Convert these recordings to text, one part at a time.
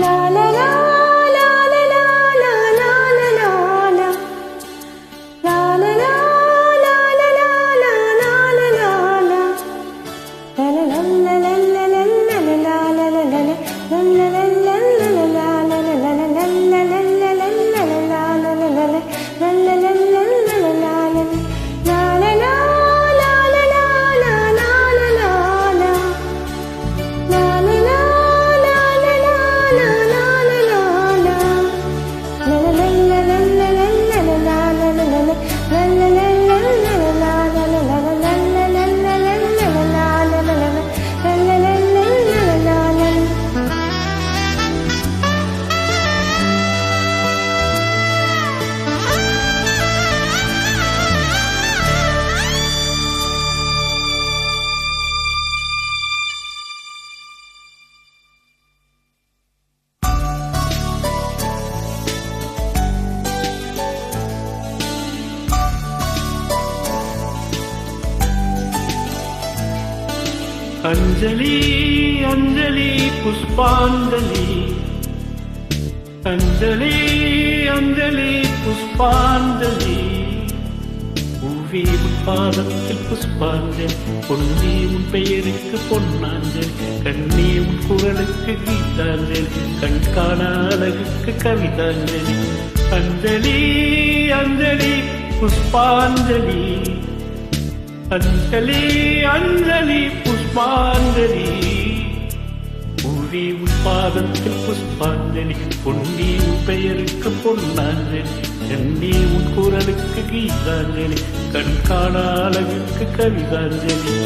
la la la. அஞ்சலி அஞ்சலி புஷ்பாஞ்சலி. அஞ்சலி அஞ்சலி புஷ்பாஞ்சலி. பூவே உன் பாதத்தில் புஷ்பாஞ்சலி பொன்னே உன் பெயருக்கு பொன்னாஞ்சல் கண்ணே உன் குரலுக்கு கீதாஞ்சலி கண் காண அழகுக்கு கவிதாஞ்சலி. அஞ்சலி அஞ்சலி புஷ்பாஞ்சலி. அஞ்சலி அஞ்சலி புஷ்பாஞ்சலி. பூவே உட்பாதத்தில் புஷ்பாஞ்சலி பொன்னி உன் பெயருக்கு பொன்னாஞ்சலி கண்ணி உன் குரலுக்கு கீதாஞ்சலி கண் காண அழகுக்கு கவிதாஞ்சலி.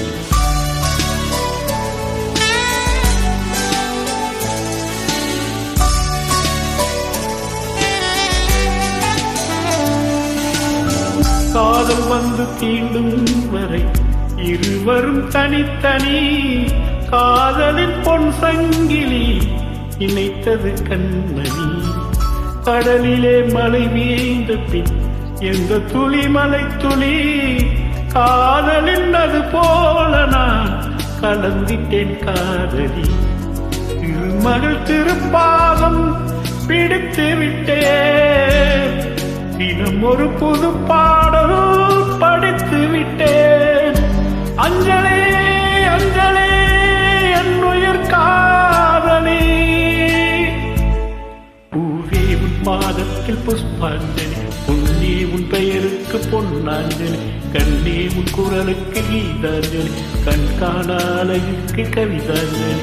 காதல் வந்து தீண்டும் வரை இருவரும் தனித்தனி. காதலின் பொன் சங்கிலி இணைத்தது கண்மணி. கடலிலே மழை வீழ்ந்த பின் எந்த துளி மலை துளி. காதலின் அது போல நான் கலந்திட்டேன் காதலி. திருமகள் திருப்பாதம் பிடித்து விட்டேன். தினம் ஒரு புது பாடலும் படித்து விட்டேன். அஞ்சலே அஞ்சலே என் காதலி. பூவே உன் பாதத்தில் புஷ்பாஞ்சலி பொன்னே உன் பெயருக்கு பொன்னாஞ்சலி கண்ணே உன் குரலுக்கு கீதாஞ்சலி கண் காண கவிதாஞ்சலி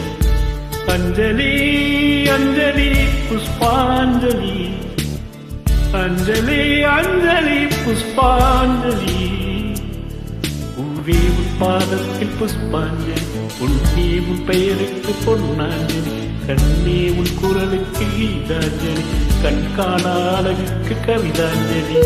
அஞ்சலி அஞ்சலி புஷ்பாஞ்சலி. அஞ்சலி அஞ்சலி புஷ்பாஞ்சலி. பூவே உன் பாதத்தில் புஷ்பாஞ்சலி உன்னே உன் பெயருக்கு பொன்னாஞ்சலி கண்ணே உன் குரலுக்கு கீதாஞ்சலி கண் காண அழகுக்கு கவிதாஞ்சலி.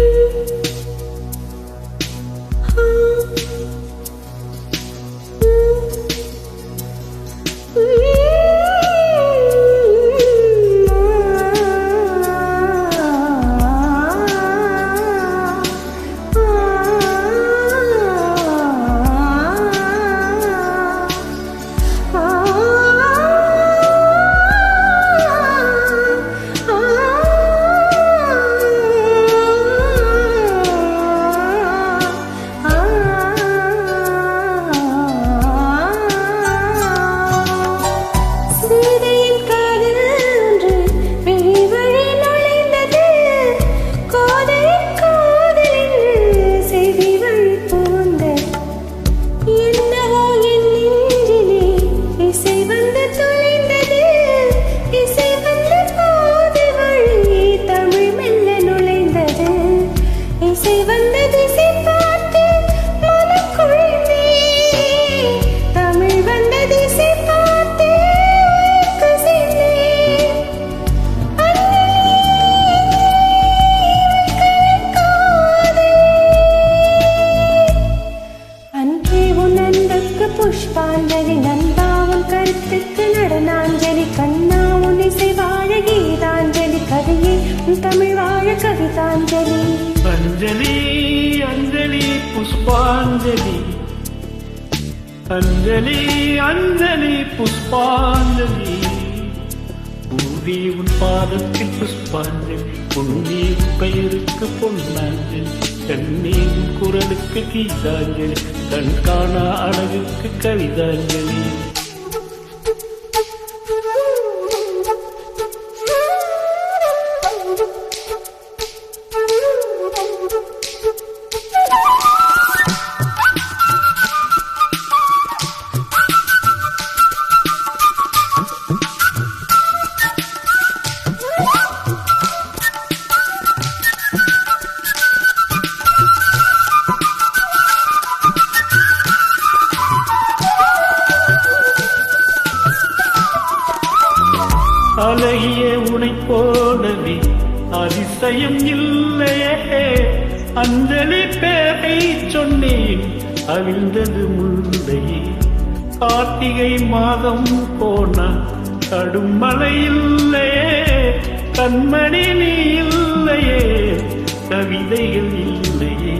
அஞ்சலி. அஞ்சலி அஞ்சலி புஷ்பாஞ்சலி. பூவி உன் பாதத்தில் புஷ்பாஞ்சலி பொன்னி உன் பெயருக்கு பொன்னாஞ்சலி கண்ணீர் குரலுக்கு கீதாஞ்சலி கண் காணா அழகுக்கு கவிதாஞ்சலி. அழகிய உனை போலவே அதிசயம் இல்லையே. அஞ்சலி பேரை சொன்னேன் அவிழ்ந்தது முந்தையே கார்த்திகை மாதம் போன கடும் மழை இல்லையே. கண்மணி நீ இல்லையே கவிதைகள் இல்லையே.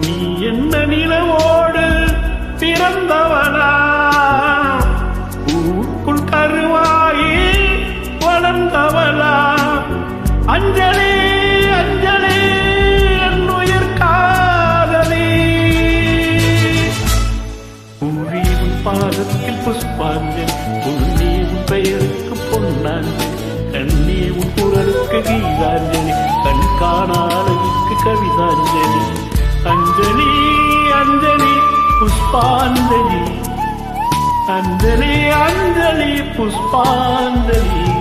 நீ என்ன நிலவோடு பிறந்தவனா ஊக்குள் கருவா அஞ்சலி அஞ்சலி என்னுயிர் காதலி. பூவீவும் பாதத்தில் புஷ்பாஞ்சல் புண்ணியும் பெயருக்கு பொன்னாஞ்சல் கண்ணியும் குரலுக்கு கீதாஞ்சலி கண் காணாளுக்கு கவிதாஞ்சலி. அஞ்சலி அஞ்சலி புஷ்பாஞ்சலி. அஞ்சலி அஞ்சலி புஷ்பாஞ்சலி.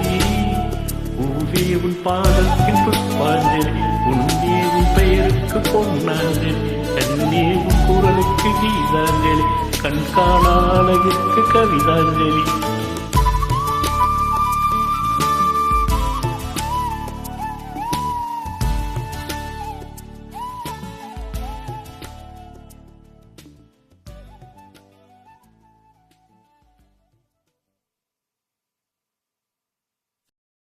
பூவே உன் பாதத்தின் புஷ்பாஞ்சலி உன்னே உன் பெயருக்கு பொன்னாஞ்சலி கண்ணே உன் குரலுக்கு கீதாஞ்சலி கண் காணாளவிற்கு கவிதாஞ்சலி